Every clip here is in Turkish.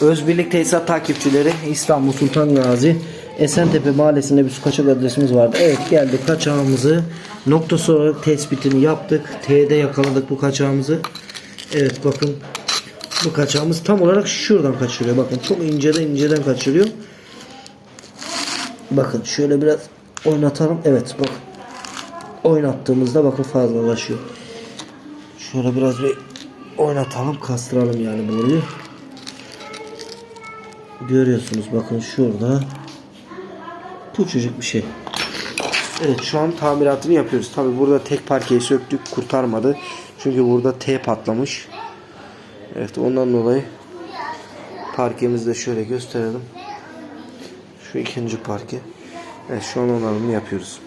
Özbirlik Tesisat takipçileri İstanbul Sultan Gazi Esentepe Mahallesi'nde bir su kaçak adresimiz vardı. Evet geldik kaçağımızı noktası olarak tespitini yaptık. T'de yakaladık bu kaçağımızı. Evet bakın bu kaçağımız tam olarak şuradan kaçırıyor. Bakın çok inceden inceden kaçırıyor. Bakın şöyle biraz oynatalım. Evet bakın. Oynattığımızda bakın fazlalaşıyor. Şöyle biraz bir oynatalım kastıralım yani boruyu. Görüyorsunuz bakın şurada. Küçücük bir şey. Evet şu an tamiratını yapıyoruz. Tabi burada tek parkeyi söktük kurtarmadı. Çünkü burada T patlamış. Evet ondan dolayı parkemizi de şöyle gösterelim. Şu ikinci parke. Evet şu an onarımını yapıyoruz.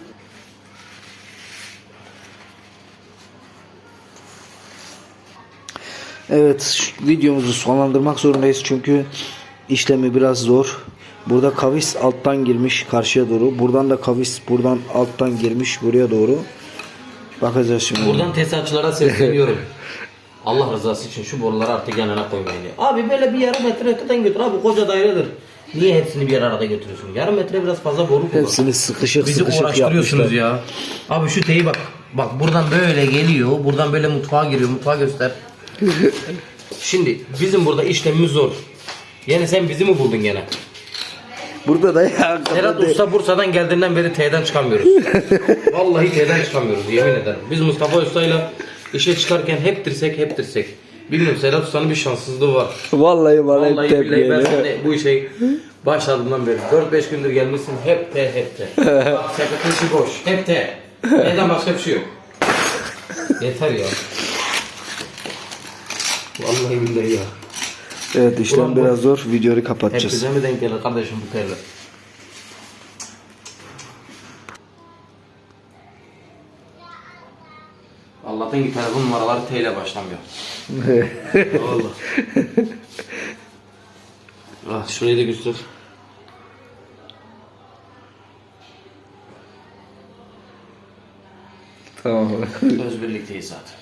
Evet videomuzu sonlandırmak zorundayız çünkü işlemi biraz zor. Burada kavis alttan girmiş karşıya doğru. Buradan da kavis buradan alttan girmiş buraya doğru. Bakacağız şimdi. Buradan tesisatçılara sesleniyorum. Allah rızası için şu boruları artık yanına koymayın. diye. Abi böyle bir yarım metre öteden götür. Abi koca dairedir. Niye hepsini bir arada götürüyorsun? Yarım metre biraz fazla boru kullan. Hepsini sıkışık Bizi sıkışık uğraştırıyorsunuz yapmışlar. ya. Abi şu teyi bak. Bak buradan böyle geliyor. Buradan böyle mutfağa giriyor. Mutfağa göster. Şimdi bizim burada işlemimiz zor. Yine sen bizi mi buldun gene? Burada da ya. Serhat Usta Bursa'dan geldiğinden beri T'den çıkamıyoruz. Vallahi T'den çıkamıyoruz yemin ederim. Biz Mustafa Usta'yla işe çıkarken hep dirsek hep dirsek. Bilmiyorum Serhat Usta'nın bir şanssızlığı var. Vallahi bana hep Vallahi tepki billahi ben seninle bu işe başladığımdan beri 4-5 gündür gelmişsin hep T hep T. İçi boş. Hep T. Neden başka bir şey yok. Yeter ya. Vallahi billahi ya. Evet işlem Ulan bu- biraz zor. Videoyu kapatacağız. bize mi denk gelir kardeşim bu T'ler? Allah'tan ki telefon numaraları T ile başlamıyor. Allah. ah, şurayı da göster. tamam. Özbirlik tesisat.